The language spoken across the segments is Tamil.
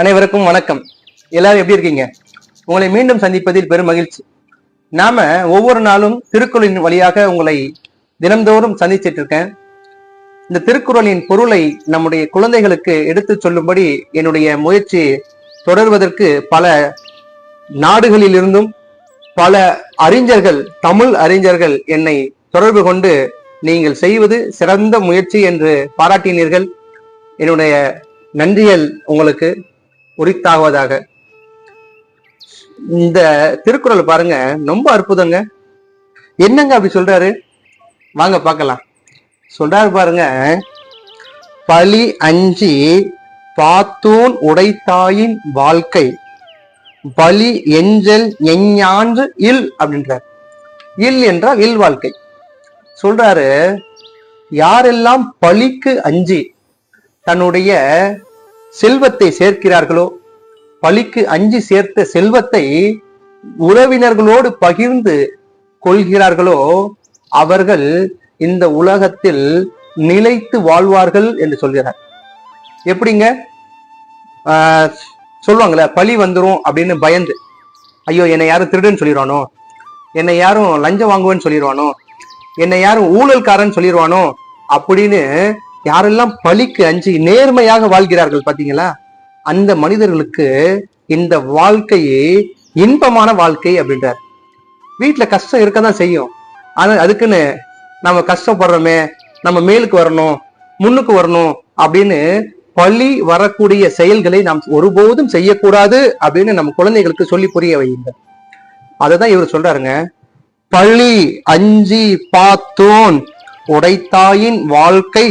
அனைவருக்கும் வணக்கம். எல்லாரும் எப்படி இருக்கீங்க? உங்களை மீண்டும் சந்திப்பதில் பெரும் மகிழ்ச்சி. நாம ஒவ்வொரு நாளும் திருக்குறளின் வழியாக உங்களை தினம்தோறும் சந்திச்சிட்டு இருக்கேன். இந்த திருக்குறளின் பொருளை நம்முடைய குழந்தைகளுக்கு எடுத்து சொல்லும்படி என்னுடைய முயற்சி தொடர்வதற்கு பல நாடுகளில் இருந்தும் பல அறிஞர்கள் தமிழ் அறிஞர்கள் என்னை தொடர்பு கொண்டு நீங்கள் செய்வது சிறந்த முயற்சி என்று பாராட்டினீர்கள். என்னுடைய நன்றிகள் உங்களுக்கு. உரித்தாகுவதாக. இந்த திருக்குறள் பாருங்க ரொம்ப அற்புதங்க. என்னங்க அப்படி சொல்றாரு? வாங்க பார்க்கலாம். சொல்றாரு பாருங்க பழி அஞ்சி பாத்தூன் உடைத்தாயின் வாழ்க்கை. பலி எஞ்சல் எஞ்ஞான்று இல் அப்படின்றார். இல் என்றால் இல் வாழ்க்கை. சொல்றாரு யாரெல்லாம் பழிக்கு அஞ்சி தன்னுடைய செல்வத்தை சேர்க்கிறார்களோ? பழிக்கு அஞ்சு சேர்த்த செல்வத்தை உறவினர்களோடு பகிர்ந்து கொள்கிறார்களோ? அவர்கள் இந்த உலகத்தில் நிலைத்து வாழ்வார்கள் என்று சொல்கிறார். எப்படிங்க? சொல்லுவாங்களே சொல்லுவாங்கல்ல பழி வந்துடும் அப்படின்னு பயந்து. ஐயோ என்னை யாரும் திருடுன்னு சொல்லிடுவானோ என்னை யாரும் லஞ்சம் வாங்குவேன்னு சொல்லிடுவானோ என்னை யாரும் ஊழல்காரன் சொல்லிடுவானோ அப்படின்னு யாரெல்லாம் பழிக்கு அஞ்சு நேர்மையாக வாழ்கிறார்கள் பாத்தீங்களா அந்த மனிதர்களுக்கு இந்த வாழ்க்கையே இன்பமான வாழ்க்கை அப்படின்றார். வீட்டுல கஷ்டம் இருக்க தான் செய்யும். ஆனா அதுக்குன்னு நம்ம கஷ்டப்படுறோமே நம்ம மேலுக்கு வரணும் முன்னுக்கு வரணும் அப்படின்னு பழி வரக்கூடிய செயல்களை நாம் ஒருபோதும் செய்யக்கூடாது அப்படின்னு நம்ம குழந்தைகளுக்கு சொல்லி புரிய வையுங்கள். அததான் இவர் சொல்றாருங்க. பழி அஞ்சி பார்த்தோன் உடைத்தாயின் வாழ்க்கை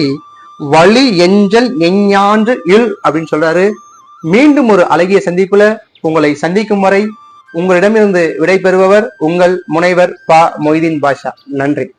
வழி எஞ்சல் எஞ்ஞான்று இல் அப்படின்னு சொல்றாரு. மீண்டும் ஒரு அழகிய சந்திப்புல உங்களை சந்திக்கும் வரை உங்களிடமிருந்து விடைபெறுபவர் உங்கள் முனைவர் பா மொய்தீன் பாஷா. நன்றி.